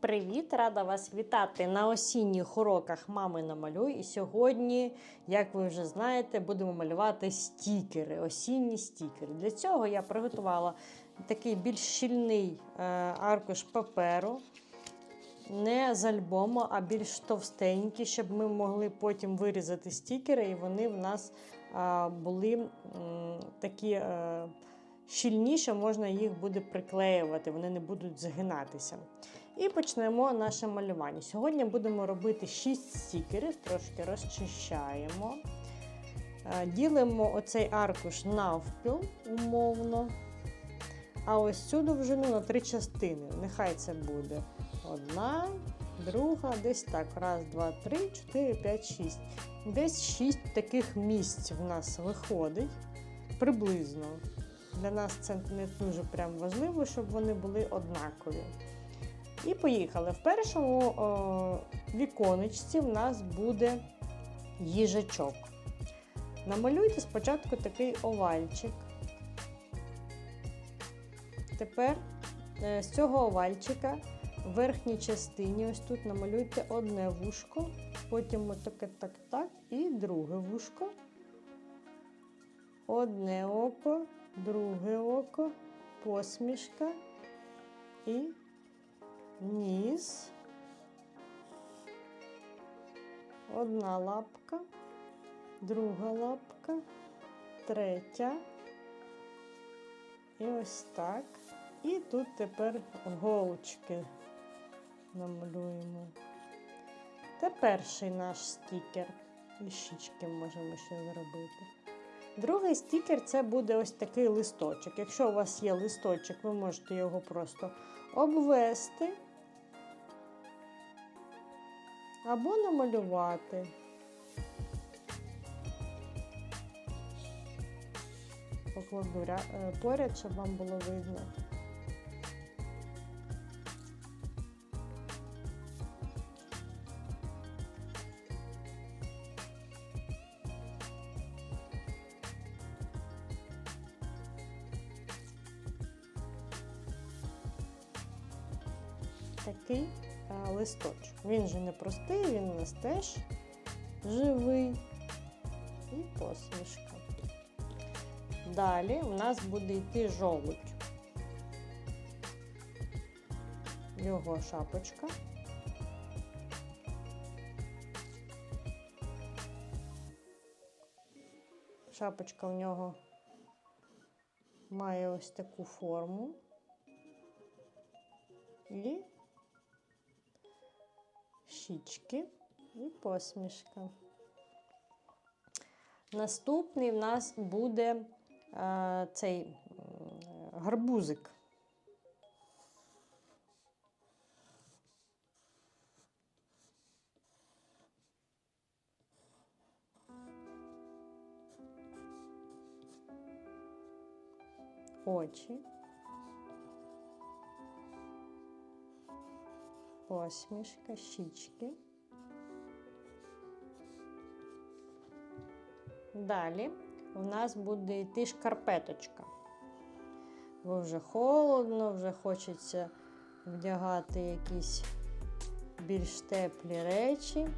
привіт! Рада вас вітати на осінніх уроках Мами намалюй. І сьогодні, як ви вже знаєте, будемо малювати стікери, осінні стікери. Для цього я приготувала такий більш щільний е, аркуш паперу. Не з альбому, а більш товстенький, щоб ми могли потім вирізати стікери, і вони в нас були такі е, щільніше, можна їх буде приклеювати, вони не будуть згинатися. І почнемо наше малювання. Сьогодні будемо робити 6 стікерів, трошки розчищаємо. Е, Ділимо оцей аркуш навпіл, умовно. А ось цю довжину на три частини. Нехай це буде одна, друга, десь так. Раз, два, три, чотири, п'ять, шість. Десь шість таких місць в нас виходить приблизно. Для нас це не дуже прям важливо, щоб вони були однакові. І поїхали. В першому о, віконечці в нас буде їжачок. Намалюйте спочатку такий овальчик. Тепер е, з цього овальчика в верхній частині, ось тут намалюйте одне вушко, потім отаке так-так і друге вушко. Одне око, друге око, посмішка і ніс. Одна лапка, друга лапка, третя. І ось так. І тут тепер голочки намалюємо. Це перший наш стікер. І щічки можемо ще зробити. Другий стікер це буде ось такий листочок. Якщо у вас є листочок, ви можете його просто обвести або намалювати. Покладу е, поряд, щоб вам було видно. Листочок. Він же не простий, він у нас теж живий і посмішка. Далі у нас буде йти жолудь. Його шапочка. Шапочка в нього має ось таку форму. І щічки і посмішка. Наступний в нас буде е, цей гарбузик. Очі. Посмішка, щічки. Далі у нас буде йти шкарпеточка. Бо вже холодно, вже хочеться вдягати якісь більш теплі речі.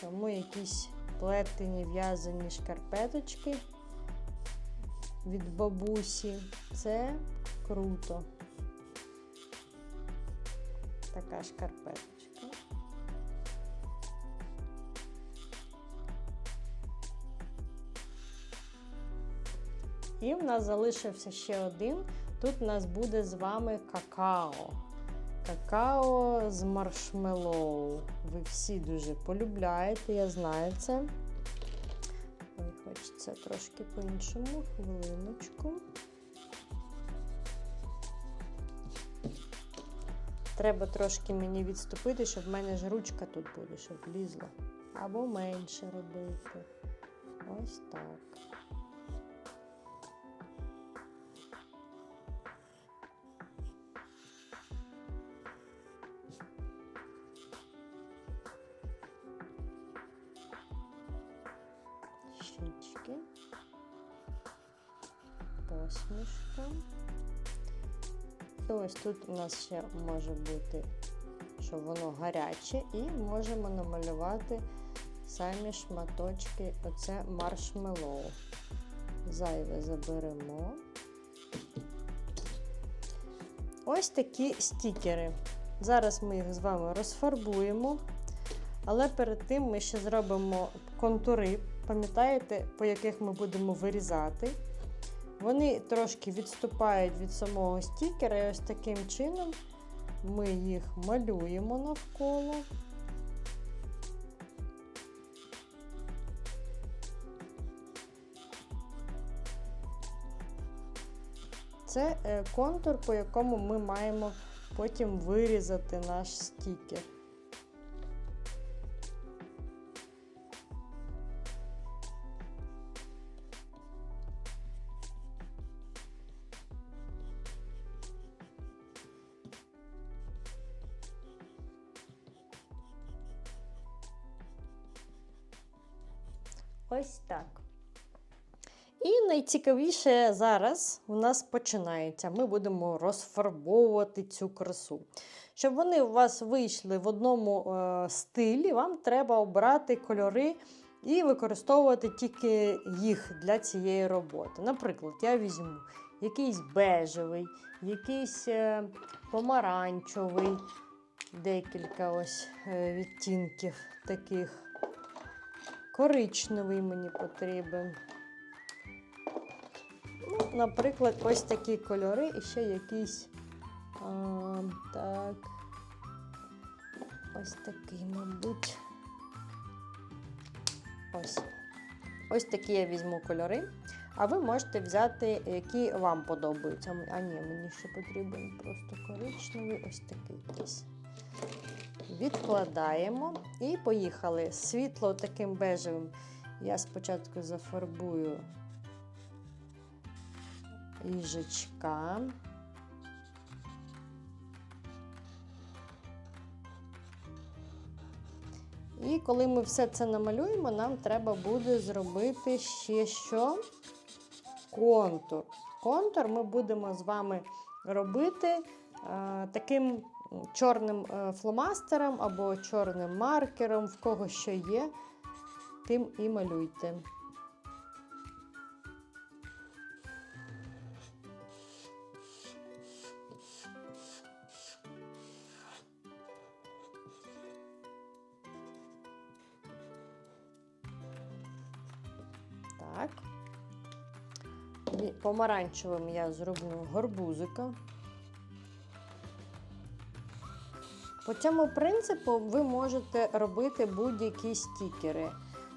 Тому якісь плетені в'язані шкарпеточки від бабусі. Це круто. Така шкарпеточка. І в нас залишився ще один. Тут у нас буде з вами какао. Какао з маршмеллоу. Ви всі дуже полюбляєте, я знаю це. Ой, хочеться трошки по-іншому. Хвилиночку. Треба трошки мені відступити, щоб в мене ж ручка тут буде, щоб влізла. Або менше робити. Ось так. Щічки. Посмішка. Ось тут у нас ще може бути, що воно гаряче, і можемо намалювати самі шматочки, оце маршмеллоу. Зайве заберемо. Ось такі стікери. Зараз ми їх з вами розфарбуємо. Але перед тим ми ще зробимо контури, пам'ятаєте, по яких ми будемо вирізати. Вони трошки відступають від самого стікера, і ось таким чином ми їх малюємо навколо. Це е, контур, по якому ми маємо потім вирізати наш стікер. Найцікавіше зараз у нас починається. Ми будемо розфарбовувати цю красу. Щоб вони у вас вийшли в одному е, стилі, вам треба обрати кольори і використовувати тільки їх для цієї роботи. Наприклад, я візьму якийсь бежевий, якийсь е, помаранчевий, декілька ось е, відтінків таких. Коричневий мені потрібен. Наприклад, ось такі кольори і ще якийсь. А, так. Ось такий, мабуть. Ось. Ось такі я візьму кольори. А ви можете взяти, які вам подобаються. А ні, мені ще потрібен просто коричневий, ось такий якийсь. Відкладаємо і поїхали. Світло таким бежевим я спочатку зафарбую їжачка. І коли ми все це намалюємо, нам треба буде зробити ще що? Контур. Контур ми будемо з вами робити е, таким чорним е, фломастером або чорним маркером, в кого що є, тим і малюйте. Помаранчевим я зроблю горбузика. По цьому принципу ви можете робити будь-які стікери.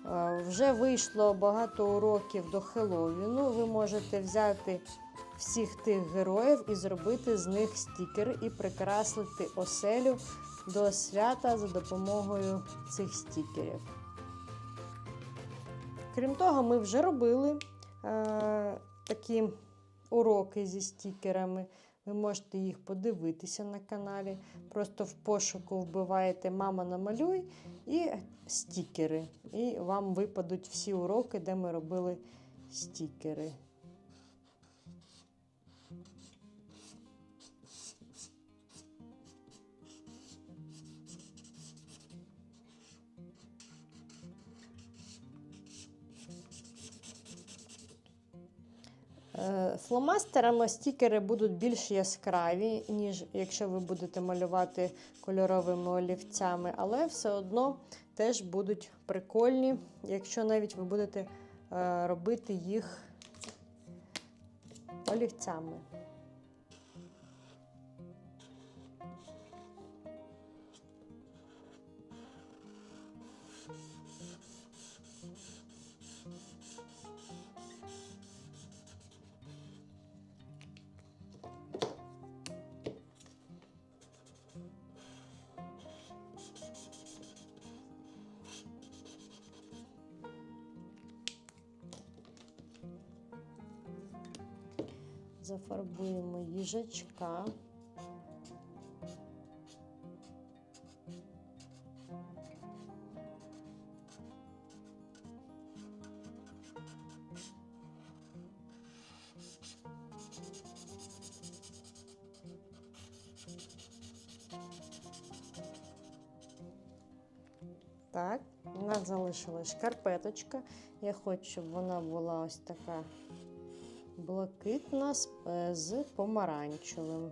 Е, Вже вийшло багато уроків до Хеллоуіну. Ви можете взяти всіх тих героїв і зробити з них стікери і прикрасити оселю до свята за допомогою цих стікерів. Крім того, ми вже робили е, такі уроки зі стікерами. Ви можете їх подивитися на каналі. Просто в пошуку вбиваєте Мама намалюй і стікери. І вам випадуть всі уроки, де ми робили стікери. Фломастерами стікери будуть більш яскраві, ніж якщо ви будете малювати кольоровими олівцями, але все одно теж будуть прикольні, якщо навіть ви будете е, робити їх олівцями. зафарбуємо їжачка. Так, у нас залишилась шкарпеточка. Я хочу, щоб вона була ось така блакитна з, помаранчевим.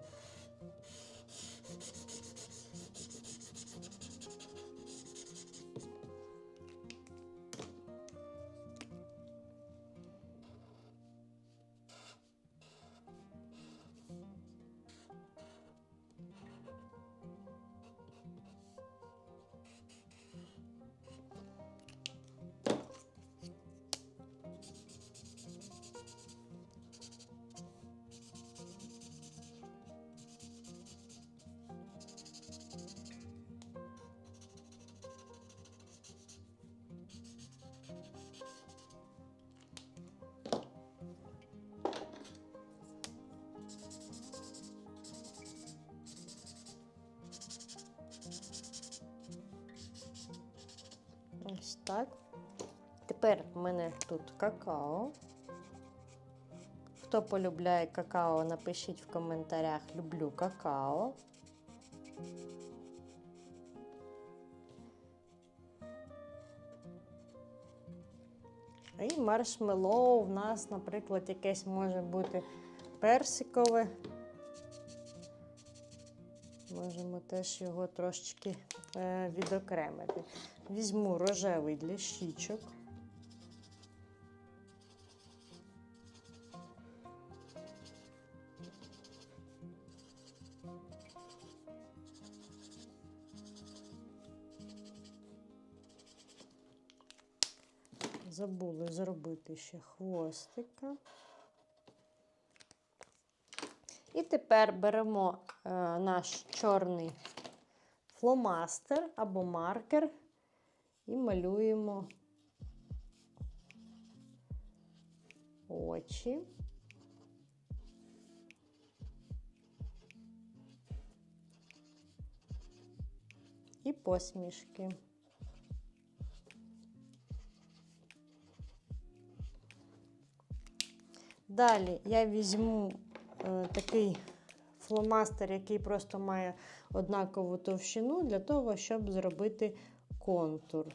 Так. Тепер в мене тут какао. Хто полюбляє какао, напишіть в коментарях люблю какао. І маршмеллоу в нас, наприклад, якесь може бути персикове. Можемо теж його трошечки е, відокремити. Візьму рожевий для щічок. Забули зробити ще хвостика. І тепер беремо е, наш чорний фломастер або маркер і малюємо очі. І посмішки. Далі я візьму такий фломастер, який просто має однакову товщину для того, щоб зробити контур.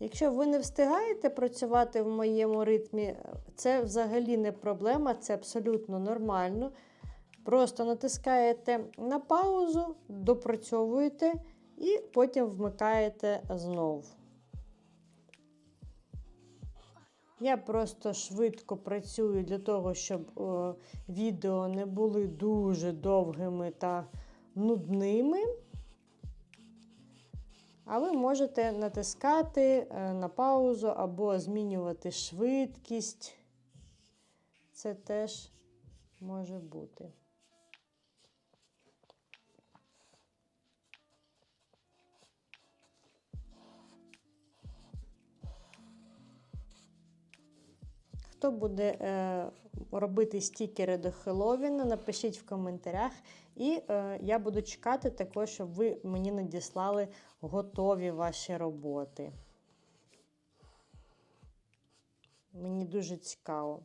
Якщо ви не встигаєте працювати в моєму ритмі, це взагалі не проблема, це абсолютно нормально. Просто натискаєте на паузу, допрацьовуєте і потім вмикаєте знову. Я просто швидко працюю для того, щоб о, відео не були дуже довгими та нудними. А ви можете натискати е, на паузу або змінювати швидкість. Це теж може бути. Хто буде е, робити стікери до Хеллоуіна, напишіть в коментарях. І е, я буду чекати також, щоб ви мені надіслали готові ваші роботи. Мені дуже цікаво.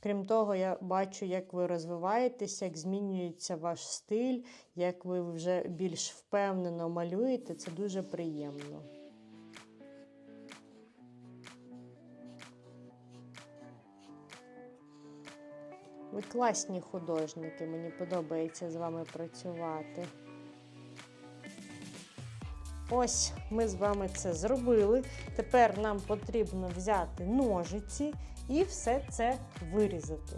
Крім того, я бачу, як ви розвиваєтеся, як змінюється ваш стиль, як ви вже більш впевнено малюєте. Це дуже приємно. Ви класні художники, мені подобається з вами працювати. Ось ми з вами це зробили. Тепер нам потрібно взяти ножиці і все це вирізати.